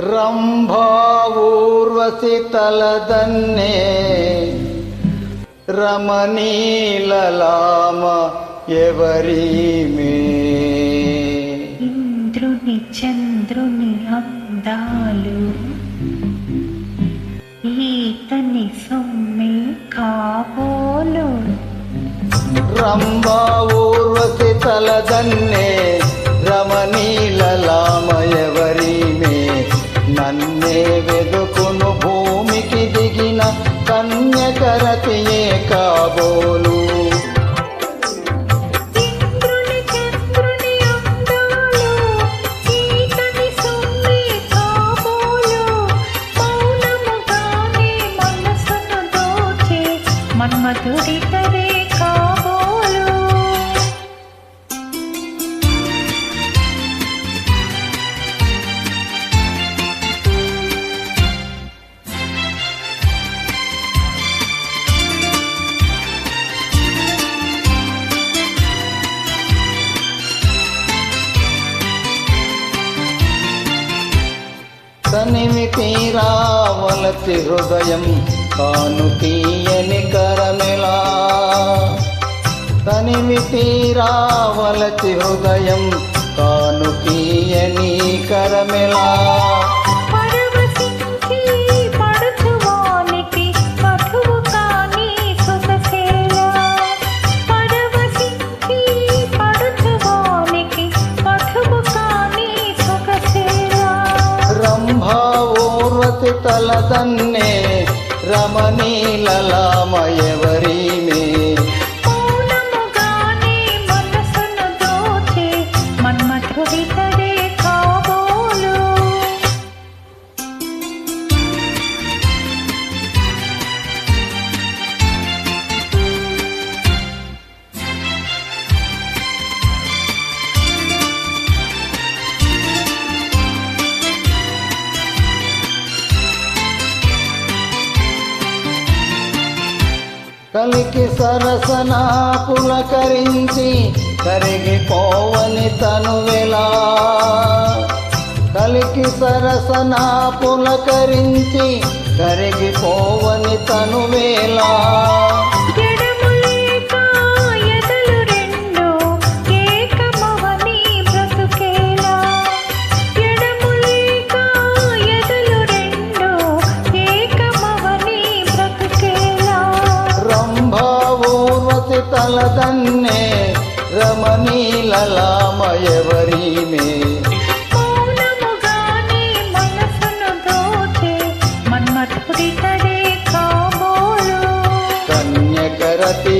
రంభావూర్వశి తలదన్నే రమణీలలామ ఎవరీమే. ఇంద్రుని చంద్రుని అందాలు ఈతని సొమ్మే కాబోలు. రంభావూర్వశి తలదన్నే నిన్నే వెదుకును భూమికి దిగిన కన్యకరతియే కాబోలు. ఇంద్రుని తనివి తీరావలసి హృదయం కాను తీయని కరమిలా తనివి తీరావలసి హృదయం కాను తీయని కరమిలా ఊర్వశి తలదన్నే రమణీలలామయవరీమే. మౌనముగానే కలికి సరసన పులకరించి కరిగిపోవని తనువెలా కలికి సరసన పులకరించి కరిగిపోవని తనువేలా నన్నే రమణీలలామయవరి మే కన్యకరతి